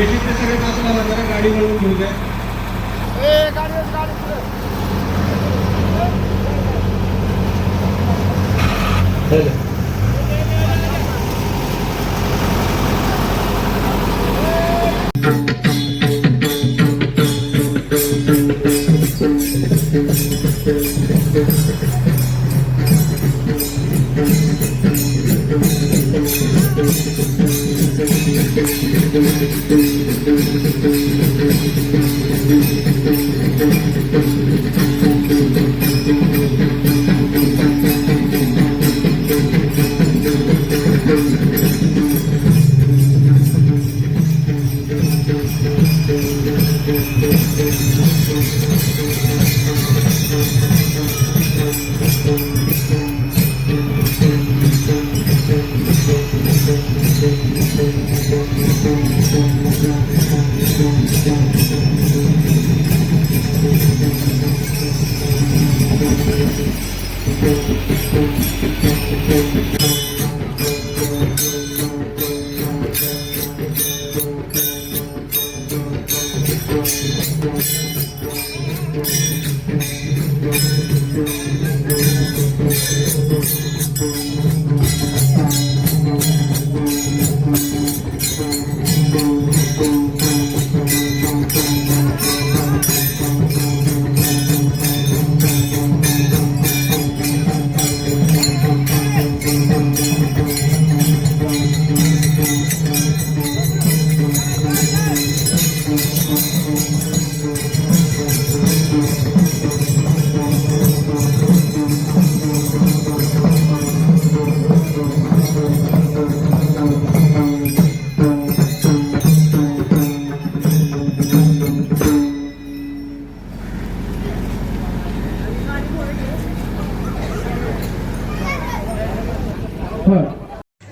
पेशीचे सगळे बाजूला जरा गाडी वळून घेऊ द्या. Gracias.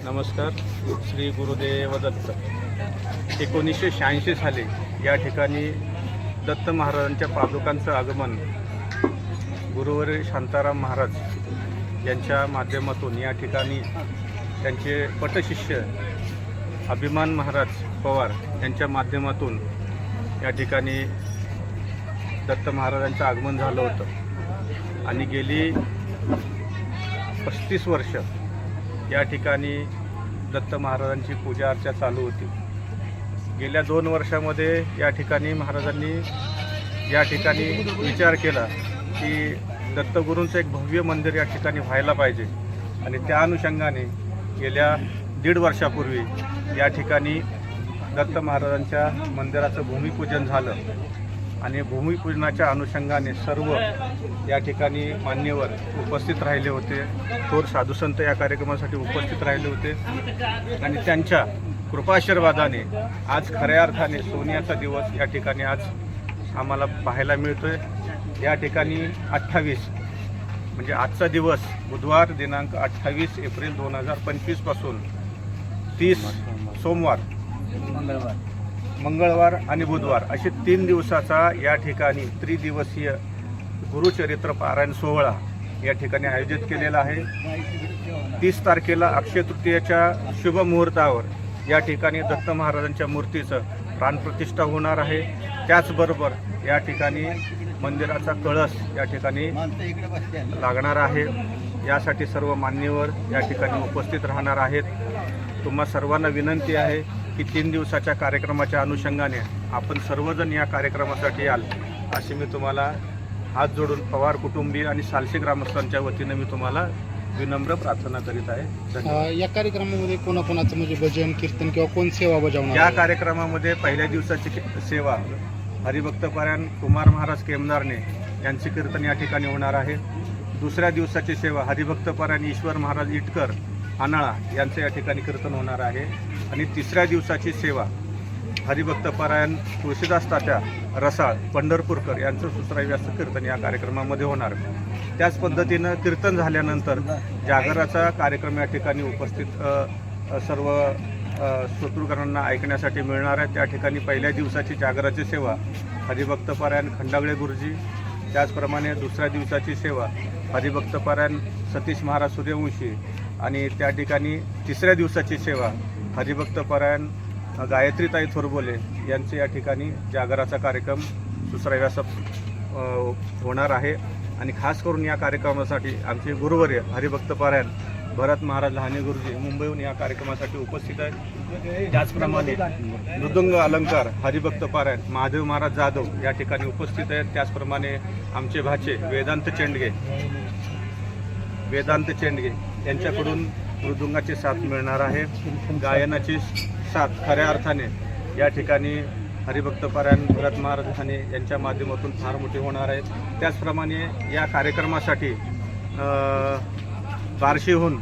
नमस्कार श्री गुरुदेव दत्त. एकोणीसशे शहाऐंशी साली या ठिकाणी दत्त महाराजांच्या पादुकांचं आगमन गुरुवारी शांताराम महाराज यांच्या माध्यमातून या ठिकाणी त्यांचे पटशिष्य अभिमान महाराज पवार यांच्या माध्यमातून या ठिकाणी दत्त महाराजांचं आगमन झालं होतं. आणि गेली पस्तीस वर्ष या ठिकाणी दत्त महाराजांची पूजा अर्चा चालू होती. गेल्या दोन वर्षामध्ये या ठिकाणी महाराजांनी या ठिकाणी विचार केला की दत्तगुरूंचं एक भव्य मंदिर या ठिकाणी व्हायला पाहिजे. आणि त्या अनुषंगाने गेल्या दीड वर्षापूर्वी या ठिकाणी दत्त महाराजांच्या मंदिराचं भूमिपूजन झालं. आणि भूमिपूजनाच्या अनुषंगाने सर्व या ठिकाणी मान्यवर उपस्थित राहिले होते. थोर साधुसंत या कार्यक्रमासाठी उपस्थित राहिले होते. आणि त्यांच्या कृपाशीर्वादाने आज खऱ्या अर्थाने सोन्याचा दिवस या ठिकाणी आज आम्हाला पाहायला मिळतोय. या ठिकाणी अठ्ठावीस म्हणजे आजचा दिवस बुधवार दिनांक अठ्ठावीस एप्रिल दोन हजार पंचवीसपासून तीस सोमवार मंगळवार आणि बुधवार असे तीन दिवसाचा या ठिकाणी त्रिदिवसीय गुरुचरित्र पारायण सोहळा या ठिकाणी आयोजित केलेला आहे. तीस तारखेला अक्षय तृतीयेच्या शुभ मुहूर्तावर या ठिकाणी दत्त महाराजांच्या मूर्तीचं प्राणप्रतिष्ठा होणार आहे. त्याचबरोबर या ठिकाणी मंदिराचा कळस या ठिकाणी लागणार आहे. यासाठी सर्व मान्यवर या ठिकाणी उपस्थित राहणार आहेत. तुम्हा सर्वांना विनंती आहे की तीन दिवसाच्या कार्यक्रमाच्या अनुषंगाने आपण सर्वजण या कार्यक्रमासाठी याल अशी मी तुम्हाला हात जोडून पवार कुटुंबीय आणि सालसी ग्रामस्थांच्या वतीनं मी तुम्हाला विनम्र प्रार्थना करीत आहे. अ, या कार्यक्रमामध्ये कोणाकोणाचं म्हणजे भजन कीर्तन किंवा कोण सेवा बजावणार या आहे? कार्यक्रमामध्ये पहिल्या दिवसाची के- सेवा हरिभक्तपरायण कुमार महाराज केमदारने यांचे कीर्तन या ठिकाणी होणार आहे. दुसऱ्या दिवसाची सेवा हरिभक्तपरायण ईश्वर महाराज इटकर आनाळा यांचं या ठिकाणी कीर्तन होणार आहे. आणि तिसऱ्या दिवसाची सेवा हरिभक्तपरायण तुळशीदास तात्या रसाळ पंढरपूरकर यांचं सुसराव्याचं कीर्तन या कार्यक्रमामध्ये होणार. त्याच पद्धतीनं कीर्तन झाल्यानंतर जागराचा कार्यक्रम या ठिकाणी उपस्थित सर्व अ, श्रोतृगणांना ऐकण्यासाठी मिळणार आहे. त्या ठिकाणी पहिल्या दिवसाची जागराची सेवा हरिभक्तपरायण खंडागळे गुरुजी त्याचप्रमाणे दुसऱ्या दिवसाची सेवा हरिभक्तपरायण सतीश महाराज सूर्यवंशी आणि त्या ठिकाणी तिसऱ्या दिवसाची सेवा हरिभक्तपरायण गायत्रीताई थोरबोले यांचे या ठिकाणी जागराचा कार्यक्रम दुसऱ्या व्यासात होणार आहे. आणि खास करून या कार्यक्रमासाठी आमचे गुरुवर्य हरिभक्त पारायण भरत महाराज लहाने गुरुजी मुंबईहून या कार्यक्रमासाठी उपस्थित आहेत. त्याचप्रमाणे मृदुंग अलंकार हरिभक्त पारायण महादेव महाराज जाधव या ठिकाणी उपस्थित आहेत. त्याचप्रमाणे आमचे भाचे वेदांत चेंडगे. वेदांत चेंडगे यांच्याकडून मृदुंगाची साथ मिळणार आहे. गायनाची साथ खऱ्या अर्थाने या ठिकाणी हरिभक्त पारायण भरत महाराज आणि यांच्या माध्यमातून फार मोठे होणार आहेत त्याचप्रमाणे या कार्यक्रमासाठी बार्शीहून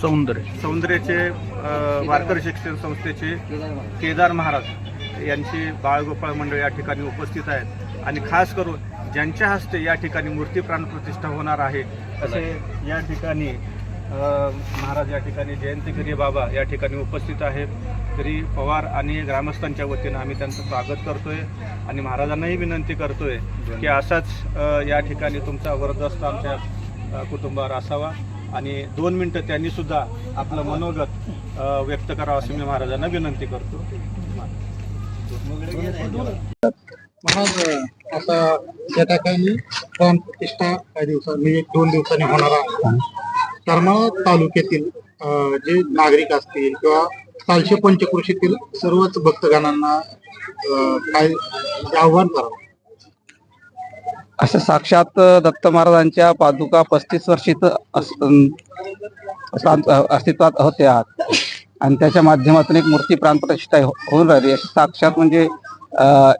सौंदर्य. सौंदर्याचे वारकरी शिक्षण संस्थेचे केदार महाराज यांची बाळगोपाळ मंडळ या ठिकाणी उपस्थित आहेत. आणि खास करून ज्यांच्या हस्ते या ठिकाणी मूर्ती प्राणप्रतिष्ठा होणार आहे असे या ठिकाणी महाराज या ठिकाणी जयंतीगिरी बाबा या ठिकाणी उपस्थित आहेत. तरी पवार आणि ग्रामस्थांच्या वतीनं आम्ही त्यांचं स्वागत करतोय आणि महाराजांनाही विनंती करतोय की असाच या ठिकाणी तुमचा वरदस्त आमच्या कुटुंबावर असावा आणि दोन मिनटं त्यांनी सुद्धा आपलं मनोगत व्यक्त करावं असं मी महाराजांना विनंती करतो. महाराज आता या ठिकाणी प्राण प्रतिष्ठा काही दिवसांनी म्हणजे दोन दिवसांनी होणार आहे. करमाळा तालुक्यातील अं, जे नागरिक असतील किंवा कालशे पंचकृषीतील सर्वच भक्तगणांना काय आव्हान करावं. असं साक्षात दत्त महाराजांच्या पादुका पस्तीस वर्षीत अस्तित्वात होत्या. आणि त्याच्या माध्यमातून एक मूर्ती प्राणप्रतिष्ठा हो-, होऊन राहिली. अशी साक्षात म्हणजे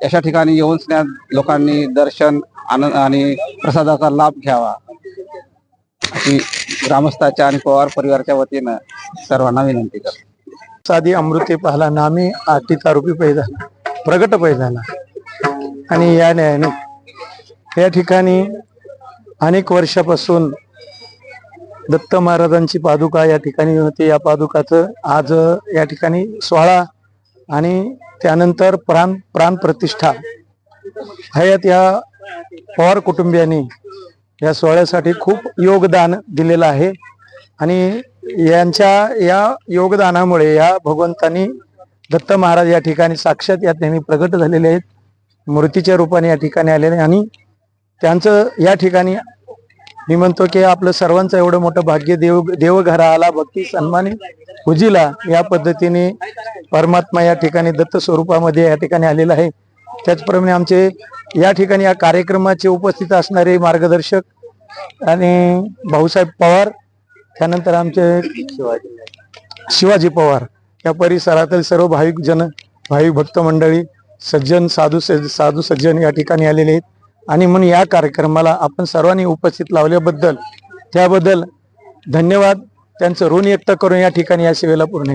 अशा ठिकाणी येऊन स्नेह लोकांनी दर्शन आनंद आणि प्रसादाचा लाभ घ्यावा. अशी ग्रामस्थाच्या आणि पवार परिवाराच्या वतीनं सर्वांना विनंती करतो. साधी अमृते पाहला नामी आटीचा रूपी पैदा प्रगट पैदाला आणि या न्यायाने या ठिकाणी अनेक वर्षापासून दत्त महाराजांची पादुका या ठिकाणी होती. या पादुकाचं आज या ठिकाणी सोहळा आणि त्यानंतर प्राण प्राण प्रतिष्ठा हयात या पवार कुटुंबियांनी या सोहळ्यासाठी खूप योगदान दिलेलं आहे. आणि यांच्या या योगदानामुळे या भगवंतांनी दत्त महाराज या ठिकाणी साक्षात या त्यांनी प्रगट झालेले आहेत. मूर्तीच्या रूपाने या ठिकाणी आलेले आहे आणि त्यांचं या ठिकाणी मी म्हणतो की आपलं सर्वांचं एवढं मोठं भाग्य देव देवघरा आला भक्ती सन्माने उजिला या पद्धतीने परमात्मा या ठिकाणी दत्त स्वरूपामध्ये या ठिकाणी आलेला आहे. त्याचप्रमाणे आमचे या ठिकाणी या कार्यक्रमाचे उपस्थित असणारे मार्गदर्शक आणि भाऊसाहेब पवार त्यानंतर आमचे शिवाजी पवार. या परिसरातील सर्व भाविक जन भाविक भक्त मंडळी सज्जन साधू साधू सज्जन या ठिकाणी आलेले आहेत. आणि म्हणून या कार्यक्रमाला आपण सर्वांनी उपस्थित लावल्याबद्दल त्याबद्दल धन्यवाद. त्यांचं ऋण व्यक्त करून या ठिकाणी या सेवेला पूर्ण